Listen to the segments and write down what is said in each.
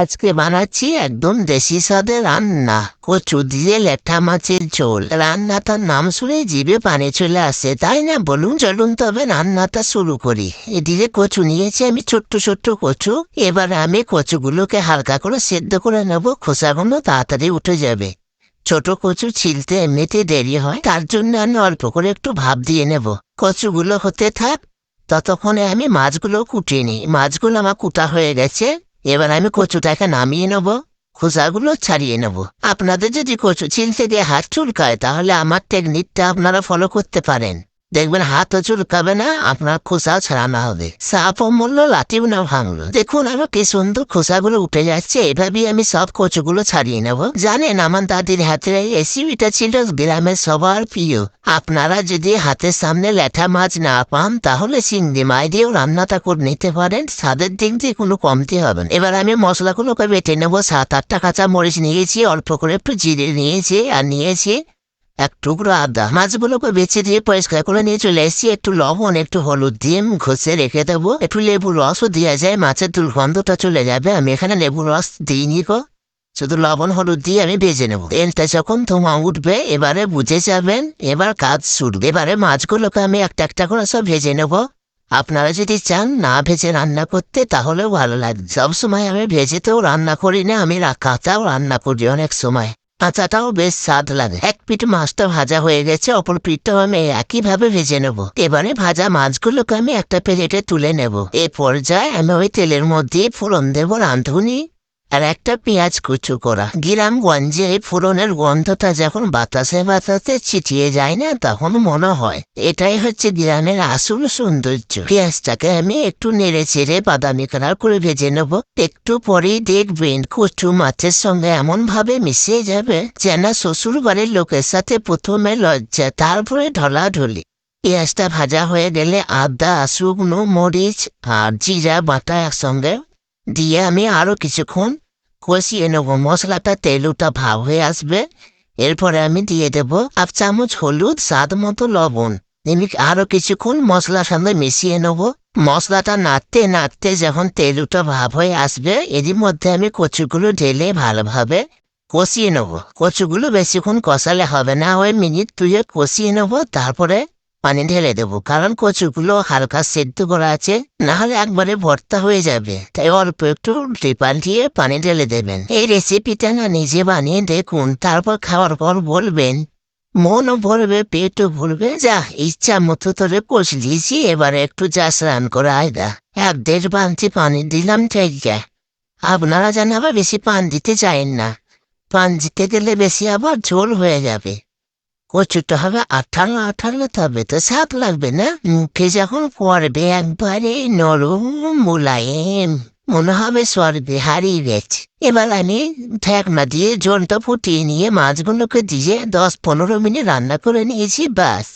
আজকে বানাচ্ছি একদম দেশি স্বাদের রান্না। কচু দিয়ে লেঠা মাছের ঝোল। রান্নাটার নাম শুনে জিভে পানি চলে আসে, তাই না? বলুন, চলুন তবে রান্নাটা শুরু করি। এদিকে কচু নিয়েছি আমি ছোট্ট ছোট্ট কচু। এবার আমি কচুগুলোকে হালকা করে সেদ্ধ করে নেব, খোসাগুলো তাড়াতাড়ি উঠে যাবে। ছোট কচু ছিলতে এমনিতেই দেরি হয়, তার জন্য আমি অল্প করে একটু ভাব দিয়ে নেব। কচুগুলো হতে থাক, ততক্ষণে আমি মাছগুলো কুটিয়ে নিই। মাছগুলো আমার কুটা হয়ে গেছে। এবার আমি কচুটাকে নামিয়ে নেব, খোসাগুলো ছাড়িয়ে নেব। আপনাদের যদি কচু ছিলতে দিয়ে হাত চুলকায়, তাহলে আমার টেকনিকটা আপনারা ফলো করতে পারেন। দেখবেন হাতও চুলকাবে না, আপনার খোসাও ছাড়ানো হবে। সাপও মূল্য লাঠিও না ভাঙলো। দেখুন আমার কি সুন্দর খোসাগুলো উঠে যাচ্ছে। এভাবেই আমি সব কচুগুলো ছাড়িয়ে নেব। জানেন, আমার দাদির হাতের এই রেসিপিটা ছিল গ্রামের সবার প্রিয়। আপনারা যদি হাতের সামনে ল্যাঠা মাছ না পান, তাহলে চিংড়ি মাছ দিয়েও রান্নাটা করে নিতে পারেন। স্বাদের দিক দিয়ে কোনো কমতি হবে না। এবার আমি মশলাগুলোকে বেটে নেব। সাত আটটা কাঁচা মরিচ নিয়েছি, অল্প করে একটু জিরে নিয়েছি, আর নিয়েছি এক টুকরো আদা মাছগুলোকে বেছে দিয়ে পরিষ্কার করে নিয়ে চলে এসেছি। একটু লবণ, একটু হলুদ দিয়ে ঘষে রেখে দেবো। একটু লেবু রসও দেওয়া যায়, মাছের দুর্গন্ধটা চলে যাবে। আমি এখানে লেবু রস দিইনি গো। শুধু লবণ, হলুদ দিয়ে আমি ভেজে নেব। তেলটা যখন ধোঁয়া উঠবে, এবারে বুঝে যাবেন, এবার কাজ শুরু। এবারে মাছগুলোকে আমি একটা একটা করে সব ভেজে নেব। আপনারা যদি চান না ভেজে রান্না করতে, তাহলেও ভালো লাগবে সবসময় আমি ভেজেতেও রান্না করি না, আমি কাঁচাও রান্না করি অনেক সময়। কাঁচাটাও বেশ স্বাদ লাগে। এক পিঠ মাছটা ভাজা হয়ে গেছে, অপর পিঠটাও আমি একইভাবে ভেজে নেব। এবারে ভাজা মাছগুলোকে আমি একটা প্লেটে তুলে নেব। এ পর্যায়ে আমি ওই তেলের মধ্যে ফোড়ন দেবো রাঁধুনি। আর একটা পেঁয়াজ কুচু করা। গ্রামগঞ্জে এই ফোড়নের গন্ধটা যখন বাতাসে বাতাসে ছিটিয়ে যায় না, তখন মনে হয়, এটাই হচ্ছে গ্রামের আসল সৌন্দর্য। পেঁয়াজটাকে আমি একটু নেড়ে চেড়ে বাদামি কালার করে ভেজে নেব। একটু পরেই দেখবেন কচু মাছের সঙ্গে এমন ভাবে মিশিয়ে যাবে যেন শ্বশুর বাড়ির লোকের সাথে প্রথমে লজ্জা, তারপরে ঢলাঢলি। পেঁয়াজটা ভাজা হয়ে গেলে আদা, শুকনো মরিচ আর জিরা বাটা একসঙ্গে দিয়ে আমি আরও কিছুক্ষণ কষিয়ে নেব। মশলাটা তেলুটা ভাব হয়ে আসবে। এরপরে আমি দিয়ে দেব হাফ চামচ হলুদ, স্বাদ মতো লবণ। আমি আরও কিছুক্ষণ মশলার সঙ্গে মিশিয়ে নেব। মশলাটা নাড়তে নাড়তে যখন তেলুটা ভাব হয়ে আসবে, এরই মধ্যে আমি কচুগুলো ঢেলে ভালোভাবে কষিয়ে নেব। কচুগুলো বেশিক্ষণ কষালে হবে না। ওই মিনিট দুয়ে কষিয়ে নেব। তারপরে পানি ঢেলে দেবো, কারণ কচুগুলো হালকা সেদ্ধ করা আছে না হলে একবারে ভর্তা হয়ে যাবে। তাই অল্প একটু উল্টে পাল্টিয়ে পানি ঢেলে দেবেন। এই রেসিপিটা না নিজে বানিয়ে দেখুন, তারপর খাওয়ার পর বলবেন। মনও ভরবে, পেটও ভরবে। যা, ইচ্ছা মতো তোরে কষলিয়েছি, এবারে একটু যা স্নান করে আয়দা এক দেড় বালতি পানি দিলাম, ঠিক আপনারা আবার বেশি পান দিতে চাইন না। পান দিতে গেলে বেশি আবার ঝোল হয়ে যাবে। কচুটা হবে আঠালো আঠালো তবে তো সাপ লাগবে না মুখে যখন পড়বে একবারে নরম মোলায়েম মনে হবে স্বর্গে হারিয়ে গেছে এবার আমি ঠেকনা দিয়ে জলটা ফুটিয়ে নিয়ে মাছগুলোকে দিয়ে দশ পনেরো মিনিট রান্না করে নিয়েছি বাস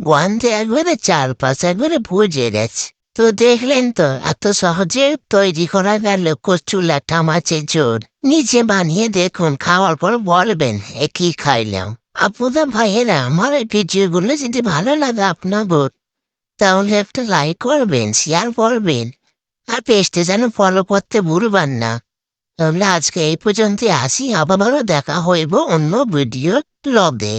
গন্ধে একবারে চারপাশ একবারে ভুজে গেছে তো দেখলেন তো এত সহজে তৈরি করা গেল কচু লাঠা মাছের জোর নিজে বানিয়ে দেখুন খাওয়ার পর বলবেন এ কি খাইলাম আপনাদের ভাইয়েরা, আমার এই ভিডিওগুলো যদি ভালো লাগে আপনাদের, তাহলে একটা লাইক করবেন শেয়ার করবেন, আর পেজটা যেন ফলো করতে ভুলবেন না। তাহলে আজকে এই পর্যন্ত আসি আবার দেখা হইব অন্য ভিডিও লবে